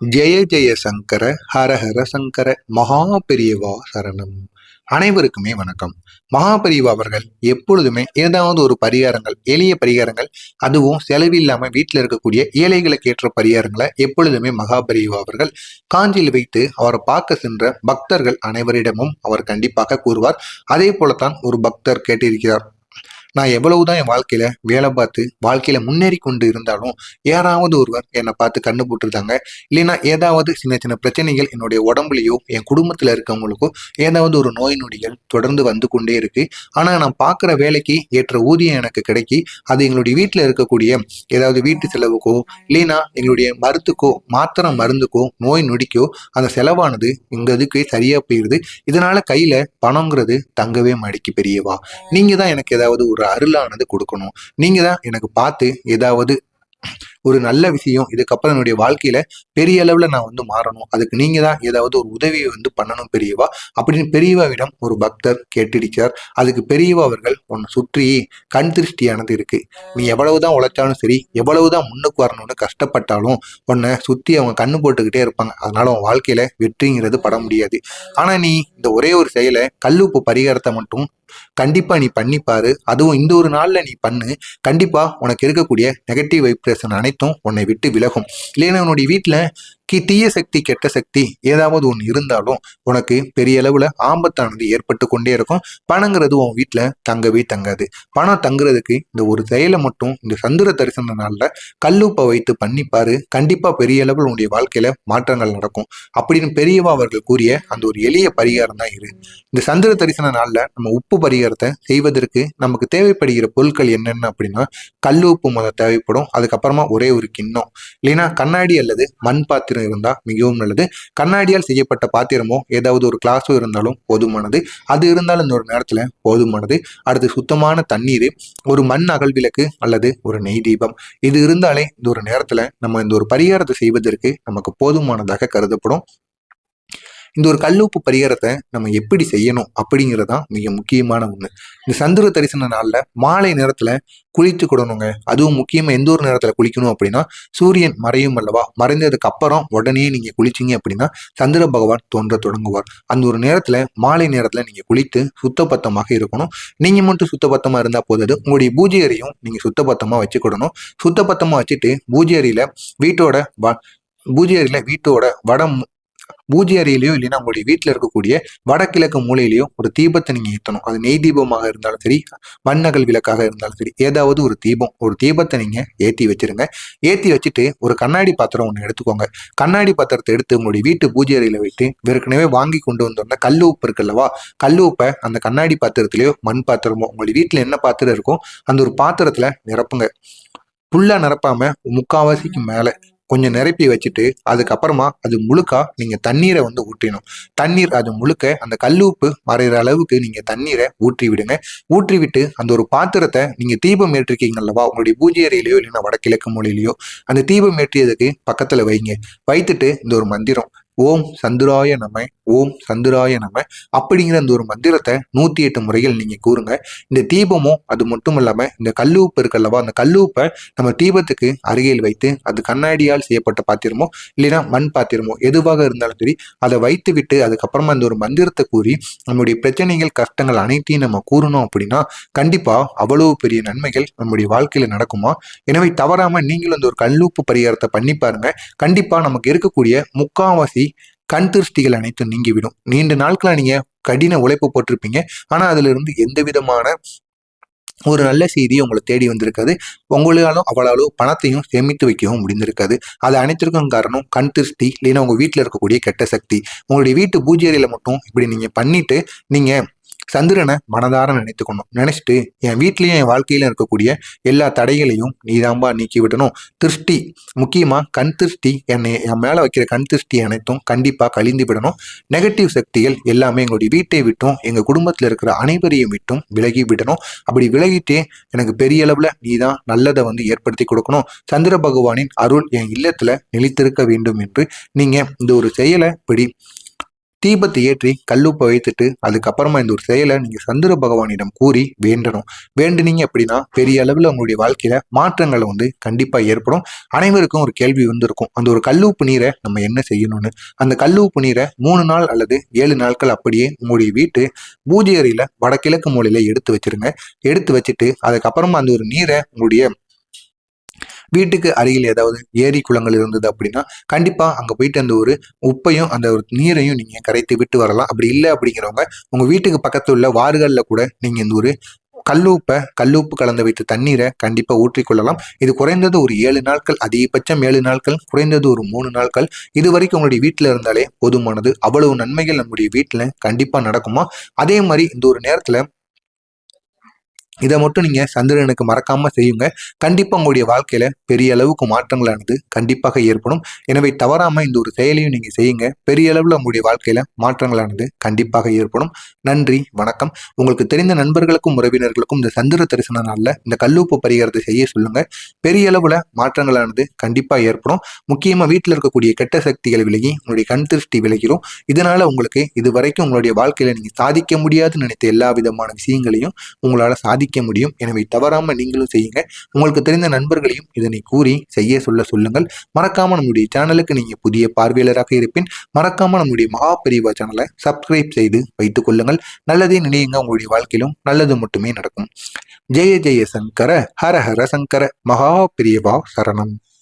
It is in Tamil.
ஜெய ஜெய சங்கர ஹர ஹர சங்கர மகா பெரியவா சரணம். அனைவருக்குமே வணக்கம். மகா பெரியவா அவர்கள் எப்பொழுதுமே ஏதாவது ஒரு பரிகாரங்கள் எளிய பரிகாரங்கள் அதுவும் செலவில்லாம வீட்டில் இருக்கக்கூடிய ஏழைகளுக்கு ஏற்ற பரிகாரங்களை எப்பொழுதுமே மகா பெரியவா அவர்கள் காஞ்சியில் வைத்து அவரை பார்க்க சென்ற பக்தர்கள் அனைவரிடமும் அவர் கண்டிப்பாக கூறுவார். அதே போலத்தான் ஒரு பக்தர் கேட்டிருக்கிறார். நான் எவ்வளவுதான் என் வாழ்க்கையில வேலை பார்த்து வாழ்க்கையில முன்னேறி கொண்டு இருந்தாலும் யாராவது ஒருவர் என்னை பார்த்து கண்ணு போட்டிருந்தாங்க. இல்லைன்னா ஏதாவது சின்ன சின்ன பிரச்சனைகள் என்னுடைய உடம்புலையோ என் குடும்பத்துல இருக்கவங்களுக்கோ ஏதாவது ஒரு நோய் நொடிகள் தொடர்ந்து வந்து கொண்டே இருக்கு. ஆனா நான் பார்க்குற வேலைக்கு ஏற்ற ஊதியம் எனக்கு கிடைக்கி அது எங்களுடைய வீட்டில் இருக்கக்கூடிய ஏதாவது வீட்டு செலவுக்கோ இல்லைன்னா எங்களுடைய மருத்துக்கோ மாத்திரை மருந்துக்கோ நோய் நொடிக்கோ அந்த செலவானது எங்க இதுக்கு சரியா போயிடுது இதனால கையில பணங்கிறது தங்கவே மாடிக்கு பெரியவா. நீங்க தான் எனக்கு ஏதாவது ஒரு ஒரு அருளானது கொடுக்கணும். நீங்க தான் எனக்கு பார்த்து ஏதாவது ஒரு நல்ல விஷயம் இதுக்கப்புறம் என்னுடைய வாழ்க்கையில பெரிய அளவுல நான் வந்து மாறணும். அதுக்கு நீங்க தான் ஏதாவது ஒரு உதவியை வந்து பண்ணணும் பெரியவா? அப்படின்னு பெரியவாவிடம் ஒரு பக்தர் கேட்டிருக்கிறார். அதுக்கு பெரியவா அவர்கள் உன்னை சுற்றி கண் திருஷ்டியானது இருக்கு. நீ எவ்வளவுதான் உழைச்சாலும் சரி எவ்வளவுதான் முன்னுக்கு வரணும்னு கஷ்டப்பட்டாலும் உன்னை சுத்தி அவங்க கண்ணு போட்டுக்கிட்டே இருப்பாங்க. அதனால உன் வாழ்க்கையில வெற்றிங்கிறது பட முடியாது. ஆனா நீ இந்த ஒரே ஒரு செயலை கல்லுப்பு பரிகாரத்தை மட்டும் கண்டிப்பா நீ பண்ணிப்பாரு. அதுவும் இந்த ஒரு நாள்ல நீ பண்ணு. கண்டிப்பா உனக்கு இருக்கக்கூடிய நெகட்டிவ் வைப்ரேஷன் அனைத்தும் உன்னை விட்டு விலகும். இல்லைன்னா உன்னுடைய வீட்டில் கி தீய சக்தி கெட்ட சக்தி ஏதாவது ஒன்று இருந்தாலும் உனக்கு பெரிய அளவில் ஆபத்தானது ஏற்பட்டு கொண்டே இருக்கும். பணங்கிறது உன் வீட்டில் தங்கவே தங்காது. பணம் தங்குறதுக்கு இந்த ஒரு செயலை மட்டும் இந்த சந்திர தரிசன நாளில் கல்லுப்பை வைத்து பண்ணிப்பாரு கண்டிப்பாக பெரிய அளவில் உன்னுடைய வாழ்க்கையில் மாற்றங்கள் நடக்கும். அப்படின்னு பெரியவா அவர்கள் கூறிய அந்த ஒரு எளிய பரிகாரம் தான் இரு இந்த சந்திர தரிசன நாளில் நம்ம உப்பு பரிகாரத்தை செய்வதற்கு நமக்கு தேவைப்படுகிற பொருட்கள் என்னென்ன அப்படின்னா கல் உப்பு முதல் தேவைப்படும். அதுக்கப்புறமா ஒரே ஒரு கிண்ணம். இல்லைன்னா கண்ணாடி அல்லது மண் பாத்திரம் இருந்தால் மிகவும் நல்லது. கண்ணாடியால் செய்யப்பட்ட பாத்திரமோ ஏதாவது ஒரு கிளாஸோ இருந்தாலும் போதுமானது. அது இருந்தாலும் இந்த ஒரு நேரத்தில் போதுமானது. அடுத்து சுத்தமான தண்ணீர் ஒரு மண் அகல் விளக்கு அல்லது ஒரு நெய் தீபம். இது இருந்தாலே இந்த ஒரு நேரத்தில் நம்ம இந்த ஒரு பரிகாரத்தை செய்வதற்கு நமக்கு போதுமானதாக கருதப்படும். இந்த ஒரு கல்லுப்பு பரிகாரத்தை நம்ம எப்படி செய்யணும் அப்படிங்கிறதான் மிக முக்கியமான ஒன்று இந்த சந்திர தரிசன நாளில் மாலை நேரத்தில் குளித்து கொடுணுங்க. அதுவும் முக்கியமாக எந்த ஒரு நேரத்தில் குளிக்கணும் அப்படின்னா சூரியன் மறையும் அல்லவா? மறைந்ததுக்கு அப்புறம் உடனே நீங்கள் குளிச்சிங்க அப்படின்னா சந்திர பகவான் தோன்ற தொடங்குவார். அந்த ஒரு நேரத்தில் மாலை நேரத்தில் நீங்கள் குளித்து சுத்தபத்தமாக இருக்கணும். நீங்கள் மட்டும் சுத்தபத்தமாக இருந்தால் போதாது. உங்களுடைய பூஜை அறையும் நீங்கள் சுத்தபத்தமாக வச்சுக்கிடணும். சுத்தபத்தமாக வச்சுட்டு பூஜை அறையில் வீட்டோட வ பூஜை அறையில் வீட்டோட வடம் பூஜை அறையிலையோ இல்லைன்னா உங்களுடைய வீட்டில் இருக்கக்கூடிய வடகிழக்கு மூலையிலையோ ஒரு தீபத்தை நீங்கள் ஏற்றணும் அது நெய் தீபமாக இருந்தாலும் சரி மண்ணகல் விளக்காக இருந்தாலும் சரி ஏதாவது ஒரு தீபம். ஒரு தீபத்தை நீங்கள் ஏற்றி வச்சிருங்க. ஏற்றி வச்சுட்டு ஒரு கண்ணாடி பாத்திரம் ஒன்று எடுத்துக்கோங்க. கண்ணாடி பாத்திரத்தை எடுத்து உங்களுடைய வீட்டு பூஜை அறையில் வைத்து ஏற்கனவே வாங்கி கொண்டு வந்தோம்னா கல் உப்பு இருக்குல்லவா கல் உப்பை அந்த கண்ணாடி பாத்திரத்திலையோ மண் பாத்திரமோ உங்களுடைய வீட்டில் என்ன பாத்திரம் இருக்கோ அந்த ஒரு பாத்திரத்தில் நிரப்புங்க. ஃபுல்லாக நிரப்பாம முக்காவாசிக்கு மேலே கொஞ்சம் நிரப்பி வச்சுட்டு அதுக்கப்புறமா அது முழுக்கா நீங்கள் தண்ணீரை வந்து ஊற்றிடணும். தண்ணீர் அது முழுக்க அந்த கல்லுப்பு மறைகிற அளவுக்கு நீங்கள் தண்ணீரை ஊற்றி விடுங்க. ஊற்றி விட்டு அந்த ஒரு பாத்திரத்தை நீங்கள் தீபம் ஏற்றிருக்கீங்க அல்லவா? உங்களுடைய பூஜை அறையிலையோ இல்லைன்னா வடகிழக்கு மூலையிலையோ. அந்த தீபம் ஏற்றியதுக்கு பக்கத்தில் வைங்க. வைத்துட்டு இந்த ஒரு மந்திரம். ஓம் சந்துராய நம ஓம் சந்துராய நம அப்படிங்கிற அந்த ஒரு மந்திரத்தை நூற்றி எட்டு முறைகள் நீங்கள் கூறுங்க. இந்த தீபமும் அது மட்டும் இல்லாமல் இந்த கல்லூப்பு இருக்கல்லவா அந்த கல்லூப்பை நம்ம தீபத்துக்கு அருகில் வைத்து அது கண்ணாடியால் செய்யப்பட்ட பாத்திரமோ இல்லைன்னா மண் பாத்திரமோ எதுவாக இருந்தாலும் சரி அதை வைத்து விட்டு அதுக்கப்புறமா அந்த ஒரு மந்திரத்தை கூறி நம்முடைய பிரச்சனைகள் கஷ்டங்கள் அனைத்தையும் நம்ம கூறணும் அப்படின்னா கண்டிப்பாக அவ்வளவு பெரிய நன்மைகள் நம்முடைய வாழ்க்கையில் நடக்குமா? எனவே தவறாமல் நீங்களும் அந்த ஒரு கல்லூப்பு பரிகாரத்தை பண்ணி பாருங்க. கண்டிப்பாக நமக்கு இருக்கக்கூடிய முக்காவாசி கண் திருஷ்டிகள் அனைத்தும் நீங்கிவிடும். நீண்ட நாட்களா நீங்க கடின உழைப்பு போட்டிருப்பீங்க. ஆனா அதுல இருந்து எந்த விதமான ஒரு நல்ல செய்தி உங்களை தேடி வந்திருக்காது. உங்களாலும் அவ்வளவு பணத்தையும் சேமித்து வைக்கவும் முடிந்திருக்காது. அது அனைத்திற்கும் காரணம் கண் திருஷ்டி இல்லைன்னா உங்க வீட்டில் இருக்கக்கூடிய கெட்ட சக்தி. உங்களுடைய வீட்டு பூஜை அறையில் மட்டும் இப்படி நீங்க பண்ணிட்டு நீங்கள் சந்திரனை மனதார நினைத்துக்கணும். நினைச்சிட்டு என் வீட்லயும் என் வாழ்க்கையில இருக்கக்கூடிய எல்லா தடைகளையும் நீதாம்பா நீக்கி விடணும் திருஷ்டி முக்கியமா கண் திருஷ்டி என்னை என் மேல வைக்கிற கண் திருஷ்டி அனைத்தும் கண்டிப்பா கழிந்து விடணும். நெகட்டிவ் சக்திகள் எல்லாமே எங்களுடைய வீட்டை விட்டும் எங்க குடும்பத்தில் இருக்கிற அனைவரையும் விட்டும் விலகி விடணும். அப்படி விலகிட்டே எனக்கு பெரிய அளவுல நீ தான் நல்லதை வந்து ஏற்படுத்தி கொடுக்கணும். சந்திர பகவானின் அருள் என் இல்லத்துல நிலைத்திருக்க வேண்டும் என்று நீங்க இந்த ஒரு செயலை இப்படி தீபத்தை ஏற்றி கல்லுப்பை வைத்துட்டு அதுக்கப்புறமா இந்த ஒரு செயலை நீங்க சந்திர பகவானிடம் கூறி வேண்டணும். வேண்டுனீங்க அப்படின்னா பெரிய அளவில் உங்களுடைய வாழ்க்கையில மாற்றங்கள் வந்து கண்டிப்பா ஏற்படும். அனைவருக்கும் ஒரு கேள்வி வந்திருக்கும். அந்த ஒரு கல்லுப்பு நீரை நம்ம என்ன செய்யணும்னு? அந்த கல்லுப்பு நீரை மூணு நாள் அல்லது ஏழு நாட்கள் அப்படியே உங்களுடைய வீட்டு பூஜை அறையில வடகிழக்கு மூலையில எடுத்து வச்சிருங்க. எடுத்து வச்சுட்டு அதுக்கப்புறமா அந்த ஒரு நீரை உங்களுடைய வீட்டுக்கு அருகில் ஏதாவது ஏரி குளங்கள் இருந்தது அப்படின்னா கண்டிப்பாக அங்கே போயிட்டு அந்த ஒரு உப்பையும் அந்த ஒரு நீரையும் நீங்கள் கரைத்து விட்டு வரலாம். அப்படி இல்லை அப்படிங்கிறவங்க உங்கள் வீட்டுக்கு பக்கத்தில் உள்ள வார்களில் கூட நீங்கள் இந்த ஒரு கல்லூப்பை கல்லூப்பு கலந்து வைத்த தண்ணீரை கண்டிப்பாக ஊற்றிக்கொள்ளலாம் இது குறைந்தது ஒரு ஏழு நாட்கள் அதிகபட்சம் ஏழு நாட்கள் குறைந்தது ஒரு மூணு நாட்கள். இது வரைக்கும் உங்களுடைய வீட்டில் இருந்தாலே போதுமானது. அவ்வளவு நன்மைகள் நம்முடைய வீட்டில் கண்டிப்பாக நடக்குமா? அதே மாதிரி இந்த ஒரு நேரத்தில் இதை மட்டும் நீங்கள் சந்திரனுக்கு மறக்காமல் செய்யுங்க. கண்டிப்பாக உங்களுடைய வாழ்க்கையில் பெரிய அளவுக்கு மாற்றங்களானது கண்டிப்பாக ஏற்படும். எனவே தவறாமல் இந்த ஒரு செயலையும் நீங்கள் செய்யுங்க. பெரிய அளவில் உங்களுடைய வாழ்க்கையில் மாற்றங்களானது கண்டிப்பாக ஏற்படும். நன்றி வணக்கம். உங்களுக்கு தெரிந்த நண்பர்களுக்கும் உறவினர்களுக்கும் இந்த சந்திர தரிசன நாளில் இந்த கல்லூப்பு பரிகாரத்தை செய்ய சொல்லுங்கள் பெரிய அளவில் மாற்றங்களானது கண்டிப்பாக ஏற்படும். முக்கியமாக வீட்டில் இருக்கக்கூடிய கெட்ட சக்திகள் விலகி உங்களுடைய கண் திருஷ்டி விலகிடும் இதனால் உங்களுக்கு இது வரைக்கும் உங்களுடைய வாழ்க்கையில் நீங்கள் சாதிக்க முடியாதுன்னு நினைத்த எல்லா விதமான விஷயங்களையும் உங்களால் சாதிக்க முடியும். எனவே தவறாமல் நீங்களும் செய்யுங்க உங்களுக்கு தெரிந்த நண்பர்களையும் இதனை கூறி செய்ய சொல்ல சொல்லுங்கள். மறக்காமல் நம்முடைய சேனலுக்கு நீங்கள் புதிய பார்வையாளராக இருப்பின் மறக்காமல் நம்முடைய மகாபரிவா சேனலை சப்ஸ்கிரைப் செய்து வைத்துக் கொள்ளுங்கள். நல்லதே நினையுங்க. உங்களுடைய வாழ்க்கையிலும் நல்லது மட்டுமே நடக்கும். ஜெய ஜெய சங்கர ஹர ஹர சங்கர மகா பிரியவா சரணம்.